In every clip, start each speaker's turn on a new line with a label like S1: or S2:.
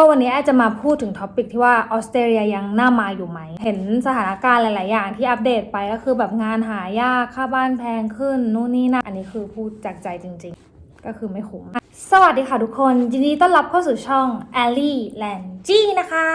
S1: ก็วันนี้อดจจะมาพูดถึงท็อปิกที่ว่าออสเตรเลียยังน่ามาอยู่ไหม เห็นสถานการณ์หลาย ๆ อย่างที่อัปเดตไปก็คือแบบงานหายากค่าบ้านแพงขึ้นนู่นนี่นั่นอันนี้คือพูดจากใจจริง ๆ ก็คือไม่คุ้ม สวัสดีค่ะทุกคน ยินดีต้อนรับเข้าสู่ช่อง a l l i e l a n g นะคะ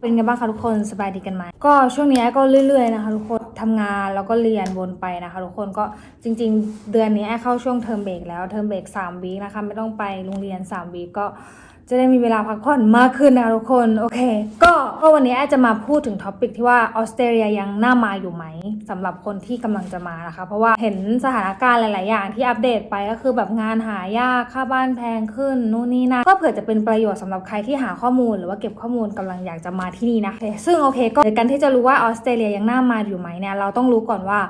S1: เป็นไงบ้างคะทุกคนสบายดีกันไหมก็ช่วงนี้ก็เรื่อย ๆ นะคะทุกคน ทำงานแล้วก็เรียนวนไปนะคะทุกคนก็จริง ๆ เดือนนี้แอเข้าช่วงเทอมเบรกแล้วเทอมเบรก3วีคนะคะไม่ต้องไปโรงเรียน3วีคก็ จะได้มีเวลาพักผ่อนมากขึ้นนะทุกคนโอเค ก็ก็วันนี้แอจะมาพูดถึงท็อปิกที่ว่าออสเตรเลียยังน่ามาอยู่ไหมสำหรับคนที่กำลังจะมานะคะ เพราะว่าเห็นสถานการณ์หลาย ๆ อย่างที่อัปเดตไปก็คือแบบงานหายากค่าบ้านแพงขึ้นนู่นนี่นั่นก็เผื่อจะเป็นประโยชน์สำหรับใครที่หาข้อมูล หรือว่าเก็บข้อมูลกำลังอยากจะมาที่นี่นะซึ่งโอเคก็การที่จะรู้ว่าออสเตรเลียยังน่ามาอยู่ไหมเนี่ยเราต้องรู้ก่อนว่า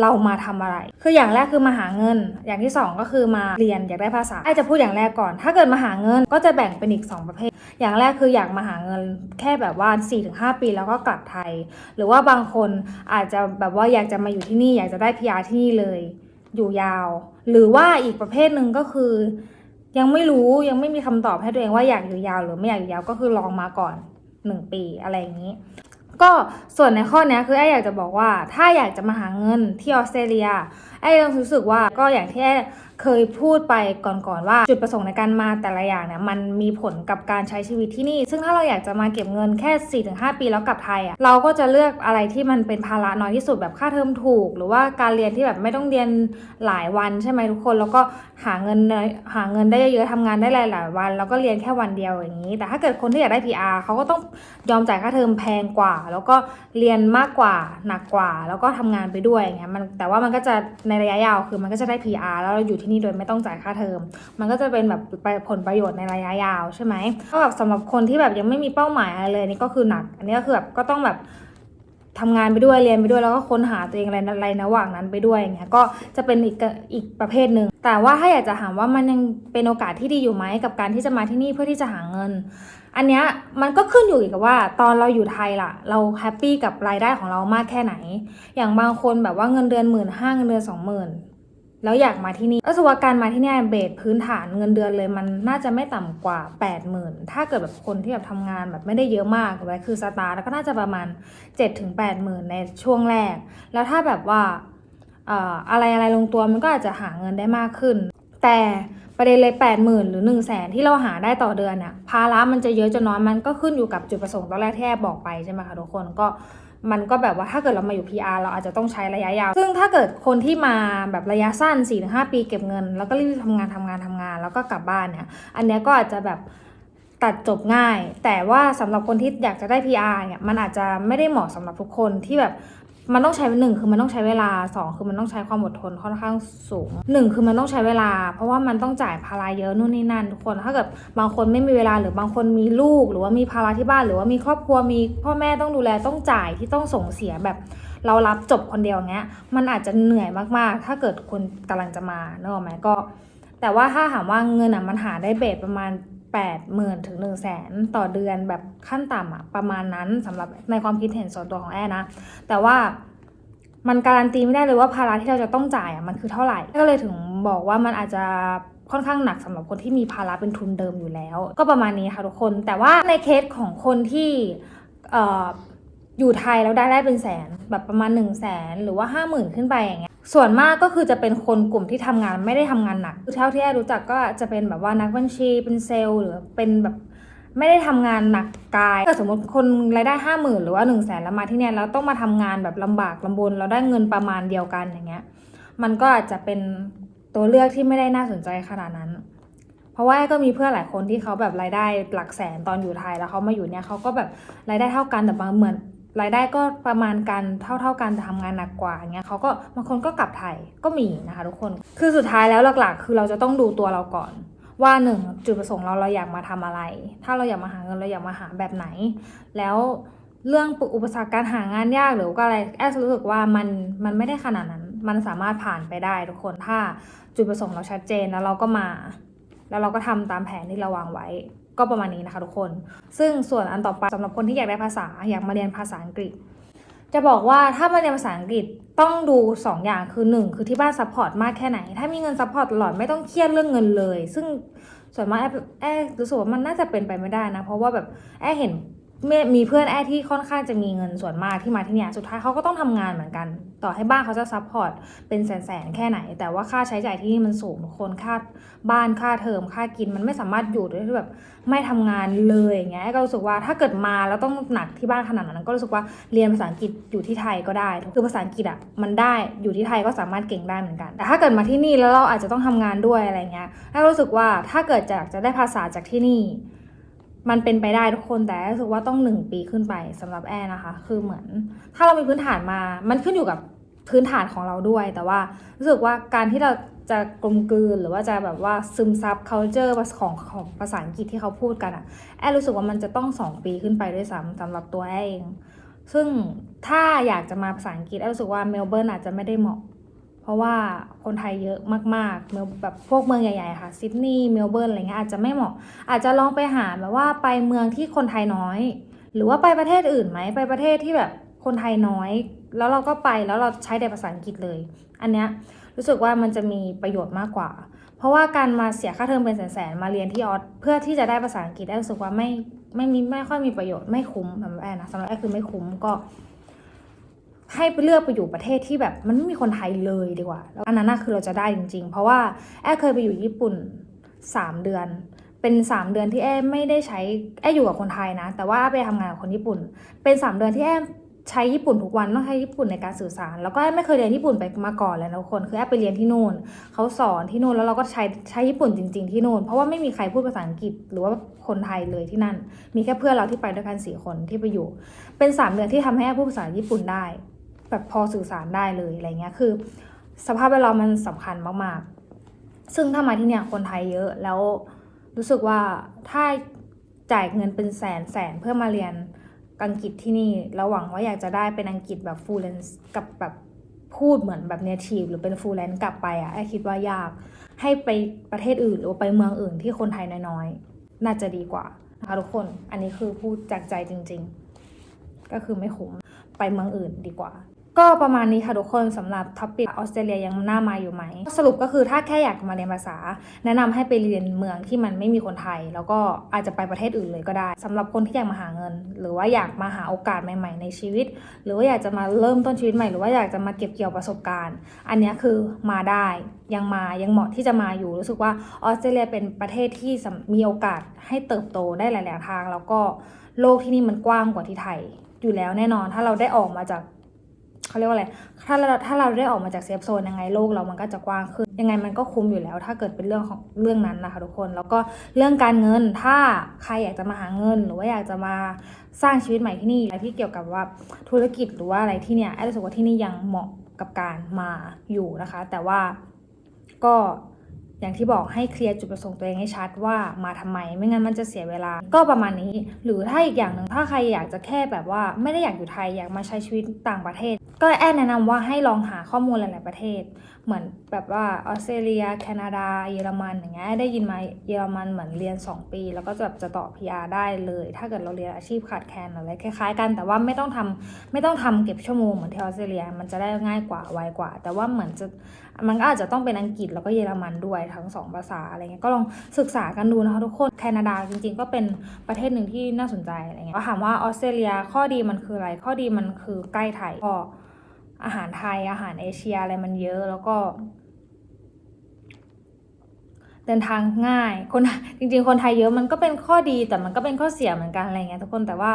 S1: เรามาทำอะไร คืออย่างแรกคือมาหาเงิน อย่างที่สองก็คือมาเรียนอยากได้ภาษาไอจะพูดอย่างแรกก่อน ถ้าเกิดมาหาเงินก็จะแบ่งเป็นอีกสองประเภท อย่างแรกคืออยากมาหาเงินแค่แบบว่า 4-5 ปีแล้วก็กลับไทย หรือว่าบางคนอาจจะแบบว่าอยากจะมาอยู่ที่นี่ อยากจะได้พิยาที่นี่เลย อยู่ยาว หรือว่าอีกประเภทหนึ่งก็คือ ยังไม่รู้ยังไม่มีคำตอบให้ตัวเองว่าอยากอยู่ยาว หรือไม่อยากอยู่ยาวก็คือลองมาก่อน 1 ปีอะไรอย่างนี้ ก็ส่วนในข้อนี้คือไอ้อยากจะบอกว่า ถ้าอยากจะมาหาเงินที่ออสเตรเลียไอ้ยังรู้สึกว่าก็อย่างที่ไอ้เคยพูดไปก่อนๆว่าจุดประสงค์ในการมาแต่ละอย่างเนี่ยมันมีผลกับการใช้ชีวิตที่นี่ ซึ่งถ้าเราอยากจะมาเก็บเงินแค่ 4-5 ปีแล้วกลับไทยอะเราก็จะเลือกอะไรที่มันเป็นภาระน้อยที่สุดแบบค่าเทอมถูก หรือว่าการเรียนที่แบบไม่ต้องเรียนหลายวันใช่ไหมทุกคน แล้วก็หาเงินน้อหาเงินได้เยอะๆทำงานได้หลายๆวัน แล้วก็เรียนแค่วันเดียวอย่างนี้ แต่ถ้าเกิดคนที่อยากได้ PR เขาก็ต้องยอมจ่ายค่าเทอมแพงกว่า แล้วก็เรียนมากกว่าหนักกว่า แล้วก็ทำงานไปด้วยอย่างเงี้ยมันแต่ว่ามันก็จะในระยะยาวคือมันก็จะได้ PR แล้วเราอยู่ที่นี่โดยไม่ต้องจ่ายค่าเทอม มันก็จะเป็นแบบผลประโยชน์ในระยะยาวใช่ไหมก็แบบสำหรับคนที่แบบยังไม่มีเป้าหมายอะไรเลยนี่ก็คือหนัก อันนี้ก็คือแบบก็ต้องแบบ ทำงานไปด้วยเรียนไปด้วยแล้วก็ค้นหาตัวเองอะไรอะไรระหว่างนั้นไปด้วยอย่างเงี้ยก็จะเป็นอีกอีกประเภทหนึ่งแต่ว่าถ้าอยากจะถามว่ามันยังเป็นโอกาสที่ดีอยู่ไหมกับการที่จะมาที่นี่เพื่อที่จะหาเงิน อันเนี้ยมันก็ขึ้นอยู่กับว่าตอนเราอยู่ไทยล่ะ เราแฮปปี้กับรายได้ของเรามากแค่ไหน อย่างบางคนแบบว่าเงินเดือนหมื่นห้าเงินเดือนสองหมื่น แล้วอยากมาที่นี่ก็สว่าการมาที่นี่เบสพื้นฐานเงินเดือนเลยมันน่าจะไม่ต่ำกว่า 8 0,000 ถ้าเกิดแบบคนที่แบบทำงานแบบไม่ได้เยอะมากไว้คือสตาร์แล้วก็น่าจะประมาณ 7-8ถึง0,000 ในช่วงแรก แล้วถ้าแบบว่าอะไรอะไรลงตัวมันก็อาจจะหาเงินได้มากขึ้น แต่ ประเด็นเลย8 0,000หรือ1 0 0 0 0แสนที่เราหาได้ต่อเดือนน่ะภาระมันจะเยอะจะน้อยมันก็ขึ้นอยู่กับจุดประสงค์ตอนแรกที่แอบบอกไปใช่ไหมคะทุกคนก็มันก็แบบว่าถ้าเกิดเรามาอยู่ PR เราอาจจะต้องใช้ระยะยาว ซึ่งถ้าเกิดคนที่มาแบบระยะสั้น 4-5 ปีเก็บเงิน แล้วก็รีบทำงานทำงานทำงาน แล้วก็กลับบ้านเนี่ย อันเนี้ยก็อาจจะแบบตัดจบง่าย แต่ว่าสำหรับคนที่อยากจะได้ PR เนี่ย มันอาจจะไม่ได้เหมาะสำหรับทุกคนที่แบบ มันต้องใช้หนึ่งคือมันต้องใช้เวลาสองคือมันต้องใช้ความอดทนค่อนข้างสูงหนึ่งคือมันต้องใช้เวลา เพราะว่ามันต้องจ่ายภาระเยอะนู่นนี่นั่นทุกคนถ้าเกิดบางคนไม่มีเวลาหรือบางคนมีลูก หรือว่ามีภาระที่บ้านหรือว่ามีครอบครัวมีพ่อแม่ต้องดูแลต้องจ่ายที่ต้องส่งเสียแบบเรารับจบคนเดียวเงี้ยมันอาจจะเหนื่อยมากๆ ถ้าเกิดคนกำลังจะมาเนอะไหมก็ แต่ว่าถ้าถามว่าเงินอะมันหาได้เบสประมาณ 8 0 0 0 0ถึง1 0 0 0 0แสนต่อเดือนแบบขั้นต่ำอะประมาณนั้นสำหรับในความคิดเห็นส่วนตัวของแอนะ แต่ว่ามันการันตีไม่ได้เลยว่าภาระที่เราจะต้องจ่ายอะมันคือเท่าไหร่ ก็เลยถึงบอกว่ามันอาจจะค่อนข้างหนักสำหรับคนที่มีภาระเป็นทุนเดิมอยู่แล้ว ก็ประมาณนี้ค่ะทุกคน แต่ว่าในเคสของคนที่อออยู่ไทยแล้วได้ได้เป็นแสนแบบประมาณ1นึ่งแสนหรือว่า 5 0,000 ขึ้นไปอย่างเงี้ย ส่วนมากก็คือจะเป็นคนกลุ่มที่ทำงานไม่ได้ทำงานหนักคือเท่าที่แอรู้จักก็จะเป็นแบบว่านักบัญชีเป็นเซลล์หรือเป็นแบบไม่ได้ทำงานหนักกายถ้าสมมติคนรายได้ห้าหมื่นหรือว่า1นึ่งแสนแล้วมาที่เนี่ยแล้วต้องมาทำงานแบบลำบากลำบนแล้วได้เงินประมาณเดียวกันอย่างเงี้ย มันก็อาจจะเป็นตัวเลือกที่ไม่ได้น่าสนใจขนาดนั้น เพราะว่าก็มีเพื่อนหลายคนที่เขาแบบรายได้หลักแสนตอนอยู่ไทยแล้วเขามาอยู่เนี่ยเขาก็แบบรายได้เท่ากันแต่บางเหมือน รายได้ก็ประมาณกันเท่าเท่าๆกันแต่ทำงานหนักกว่าเงี้ยเขาก็บางคนก็กลับไทยก็มีนะคะทุกคนคือสุดท้ายแล้วหลักๆ คือเราจะต้องดูตัวเราก่อน ว่าหนึ่งจุดประสงค์เราเราอยากมาทำอะไร ถ้าเราอยากมาหาเงินเราอยากมาหาแบบไหน แล้วเรื่องอุปสรรคการหางานยากหรือว่าอะไรแอสรู้สึกว่ามันมันไม่ได้ขนาดนั้น มันสามารถผ่านไปได้ทุกคนถ้าจุดประสงค์เราชัดเจนแล้วเราก็มา แล้วเราก็ทำตามแผนที่เราวางไว้ ก็ประมาณนี้นะคะทุกคน ซึ่งส่วนอันต่อไปสำหรับคนที่อยากได้ภาษาอยากมาเรียนภาษาอังกฤษ จะบอกว่าถ้ามาเรียนภาษาอังกฤษต้องดู 2 อย่างคือ 1 คือที่บ้านซัพพอร์ตมากแค่ไหน ถ้ามีเงินซัพพอร์ตตลอดไม่ต้องเครียดเรื่องเงินเลย ซึ่งส่วนมากแอแอรู้สึกว่ามันน่าจะเป็นไปไม่ได้นะ เพราะว่าแบบแอเห็น ม่มีเพื่อนแอที่ค่อนข้างจะมีเงินส่วนมากที่มาที่เนี่ยสุดท้ายเขาก็ต้องทำงานเหมือนกัน ต่อให้บ้านเขาจะซัพพอร์ตเป็นแสนๆแค่ไหน แต่ว่าค่าใช้จ่ายที่นี่มันสูงทุกคนค่าบ้านค่าเทอมค่ากินมันไม่สามารถอยู่ด้วยที่แบบไม่ทำงานเลยอย่างเงี้ยก็รู้สึกว่าถ้าเกิดมาแล้วต้องหนักที่บ้านขนาดนั้น ก็รู้สึกว่าเรียนภาษาอังกฤษอยู่ที่ไทยก็ได้คือภาษาอังกฤษอะมันได้อยู่ที่ไทยก็สามารถเก่งได้เหมือนกัน แต่ถ้าเกิดมาที่นี่แล้วเราอาจจะต้องทำงานด้วยอะไรเงี้ยก็รู้สึกว่าถ้าเกิดจะจะได้ภาษาจากที่นี่ มันเป็นไปได้ทุกคนแต่รู้สึกว่าต้องหนึ่งปีขึ้นไปสำหรับแอนะคะ คือเหมือน ถ้าเรามีพื้นฐานมา มันขึ้นอยู่กับพื้นฐานของเราด้วย แต่ว่ารู้สึกว่าการที่เราจะกลมกลืนหรือว่าจะแบบว่าซึมซับ culture ของของภาษาอังกฤษที่เขาพูดกันอะแอรู้สึกว่ามันจะต้องสองปีขึ้นไปด้วยซ้ำสำหรับตัวแอเอง ซึ่งถ้าอยากจะมาภาษาอังกฤษแอรู้สึกว่าเมลเบิร์นอาจจะไม่ได้เหมาะ ราะว่าคนไทยเยอะมากๆเมลแบบพวกเมืองใหญ่ๆค่ะซิดนีย์เมลเบิร์นอะไรเงี้ยอาจจะไม่เหมาะ อาจจะลองไปหาแบบว่าไปเมืองที่คนไทยน้อย หรือว่าไปประเทศอื่นไหมไปประเทศที่แบบคนไทยน้อย แล้วเราก็ไปแล้วเราใช้แต่ภาษาอังกฤษเลย อันเนี้ยรู้สึกว่ามันจะมีประโยชน์มากกว่า เพราะว่าการมาเสียค่าเทอมเป็นแสนๆมาเรียนที่ออสเพื่อที่จะได้ภาษาอังกฤษแอนรู้สึกว่าไม่ไม่มีไม่ค่อยมีประโยชน์ไม่คุ้มสำหรับแอนนะสำหรับแอนคือไม่คุ้มก็ ให้ไปเลือกไปอยู่ประเทศที่แบบมันไม่มีคนไทยเลยดีกว่าแล้วอันนั้นน่ะคือเราจะได้จริง ๆ เพราะว่าแอร์เคยไปอยู่ญี่ปุ่น 3 เดือน เป็น 3 เดือนที่แอร์ไม่ได้ใช้แอร์อยู่กับคนไทยนะ แต่ว่าไปทำงานกับคนญี่ปุ่น เป็น 3 เดือนที่แอร์ใช้ญี่ปุ่นทุกวันต้องใช้ญี่ปุ่นในการสื่อสาร แล้วก็แอไม่เคยเรียนญี่ปุ่นไปมาก่อนเลยนะทุกคนคือแอร์ไปเรียนที่นู่นเขาสอนที่นู่นแล้วเราก็ใช้ใช้ญี่ปุ่นจริง ๆที่นู่นเพราะว่าไม่มีใครพูดภาษาอังกฤษหรือว่าคนไทยเลยที่นั่น มีแค่เพื่อนเราที่ไปด้วยกันสี่คนที่ไปอยู่ เป็นสามเดือนที่ทำให้แอพูดภาษาญี่ปุ่นได้ แบบพอสื่อสารได้เลยอะไรเงี้ยคือ สภาพแวดล้อมมันสำคัญมากๆ ซึ่งถ้ามาที่เนี่ยคนไทยเยอะแล้วรู้สึกว่าถ้าจ่ายเงินเป็นแสนแสนเพื่อมาเรียนอังกฤษที่นี่แล้วหวังว่าอยากจะได้เป็นอังกฤษแบบฟูลเลนกับแบบพูดเหมือนแบบเนทีฟหรือเป็นฟูลเลนกลับไปอะไอคิดว่ายากให้ไปประเทศอื่นหรือไปเมืองอื่นที่คนไทยน้อยๆ น่าจะดีกว่านะคะทุกคนอันนี้คือพูดจากใจจริง ๆ ก็คือไม่คุ้มไปเมืองอื่นดีกว่า ก็ประมาณนี้ค่ะทุกคนสำหรับท็อปิกออสเตรเลียยังน่ามาอยู่ไหม สรุปก็คือถ้าแค่อยากมาเรียนภาษา แนะนำให้ไปเรียนเมืองที่มันไม่มีคนไทย แล้วก็อาจจะไปประเทศอื่นเลยก็ได้สำหรับคนที่อยากมาหาเงิน หรือว่าอยากมาหาโอกาสใหม่ ๆ ในชีวิต หรือว่าอยากจะมาเริ่มต้นชีวิตใหม่หรือว่าอยากจะมาเก็บเกี่ยวประสบการณ์ อันนี้คือมาได้ยังมายังเหมาะที่จะมาอยู่รู้สึกว่าออสเตรเลียเป็นประเทศที่มีโอกาสให้เติบโตได้หลาย ๆ ทาง แล้วก็โลกที่นี่มันกว้างกว่าที่ไทย อยู่แล้วแน่นอนถ้าเราได้ออกมาจาก เขาเรียกว่าอะไร ถ้าเราถ้าเราได้ออกมาจากเซฟโซนยังไงโลกเรามันก็จะกว้างขึ้น ยังไงมันก็คุ้มอยู่แล้ว ถ้าเกิดเป็นเรื่องของเรื่องนั้นนะคะทุกคน แล้วก็เรื่องการเงิน ถ้าใครอยากจะมาหาเงิน หรือว่าอยากจะมาสร้างชีวิตใหม่ที่นี่อะไรที่เกี่ยวกับว่าธุรกิจหรือว่าอะไรที่เนี่ยแอดรู้สึกว่าที่นี่ยังเหมาะกับการมาอยู่นะคะ แต่ว่าก็ อย่างที่บอกให้เคลียร์จุดประสงค์ตัวเองให้ชัดว่ามาทำไม ไม่งั้นมันจะเสียเวลา ก็ประมาณนี้ หรือถ้าอีกอย่างหนึ่งถ้าใครอยากจะแค่แบบว่าไม่ได้อยากอยู่ไทยอยากมาใช้ชีวิตต่างประเทศ ก็แอนแนะนำว่าให้ลองหาข้อมูลหลาย ๆ ประเทศ เหมือนแบบว่าออสเตรเลีย แคนาดา เยอรมันอย่างเงี้ยได้ยินมาเยอรมันเหมือนเรียน 2 ปี แล้วก็จะจะต่อ PR ได้เลย ถ้าเกิดเราเรียนอาชีพขาดแคลนอะไรคล้าย ๆ กัน แต่ว่าไม่ต้องทำไม่ต้องทำเก็บชั่วโมงเหมือนที่ออสเตรเลียมันจะได้ง่ายกว่าไวกว่า แต่ว่าเหมือนจะมันก็อาจจะต้องเป็นอังกฤษแล้วก็เยอรมันด้วยทั้งสองภาษาอะไรเงี้ยก็ลองศึกษากันดูนะคะทุกคนแคนาดาจริง ๆ ก็เป็นประเทศหนึ่งที่น่าสนใจอะไรเงี้ยก็ถามว่าออสเตรเลียข้อดีมันคืออะไรข้อดีมันคือใกล้ไทยก็อาหารไทยอาหารเอเชียอะไรมันเยอะแล้วก็เดินทางง่ายคนจริง ๆ คนไทยเยอะมันก็เป็นข้อดีแต่มันก็เป็นข้อเสียเหมือนกันอะไรเงี้ยทุกคนแต่ว่า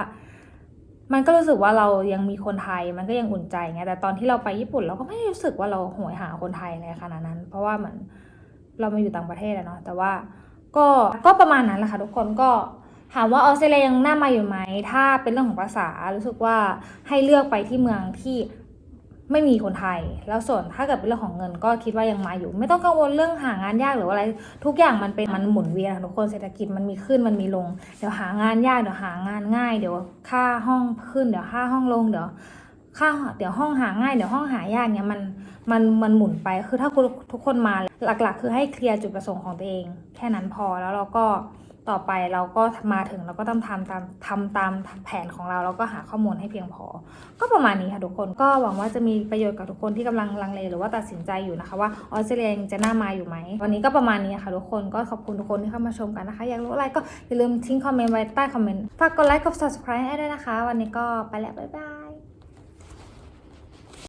S1: มันก็รู้สึกว่าเรายังมีคนไทยมันก็ยังอุ่นใจไงแต่ตอนที่เราไปญี่ปุ่นเราก็ไม่ได้รู้สึกว่าเราโหยหาคนไทยในขนาดนั้น เพราะว่าเหมือน เรามาอยู่ต่างประเทศอะเนาะแต่ว่าก็ก็ประมาณนั้นแหละค่ะทุกคนก็ถามว่าออสเตรเลียยังน่ามาอยู่ไหม ถ้าเป็นเรื่องของภาษารู้สึกว่าให้เลือกไปที่เมืองที่ไม่มีคนไทย แล้วส่วนถ้าเกิดเป็นเรื่องของเงินก็คิดว่ายังมาอยู่ ไม่ต้องกังวลเรื่องหางานยากหรือว่าอะไรทุกอย่างมันเป็นมันหมุนเวียนทุกคนเศรษฐกิจมันมีขึ้นมันมีลง เดี๋ยวหางานยากเดี๋ยวหางานง่ายเดี๋ยวค่าห้องขึ้นเดี๋ยวค่าห้องลงเดี๋ยวค่าเดี๋ยวห้องหาง่ายเดี๋ยวห้องหายากเนี่ยมัน มันมันหมุนไปคือถ้าคุณทุกคนมาหลักๆ คือให้เคลียร์จุดประสงค์ของตัวเอง แค่นั้นพอแล้วเราก็ต่อไปเราก็มาถึงเราก็ต้องทำตามทำตามแผนของเราแล้วก็หาข้อมูลให้เพียงพอ ก็ประมาณนี้ค่ะทุกคนก็หวังว่าจะมีประโยชน์กับทุกคนที่กำลังลังเลหรือว่าตัดสินใจอยู่นะคะว่าออสเตรเลียจะน่ามาอยู่ไหมวันนี้ก็ประมาณนี้ค่ะทุกคนก็ขอบคุณทุกคนที่เข้ามาชมกันนะคะ อยากรู้อะไรก็อย่าลืมทิ้งคอมเมนต์ไว้ใต้คอมเมนต์ฝากกดไลค์กด subscribe ให้ด้วยนะคะ วันนี้ก็ไปแล้วบ๊ายบาย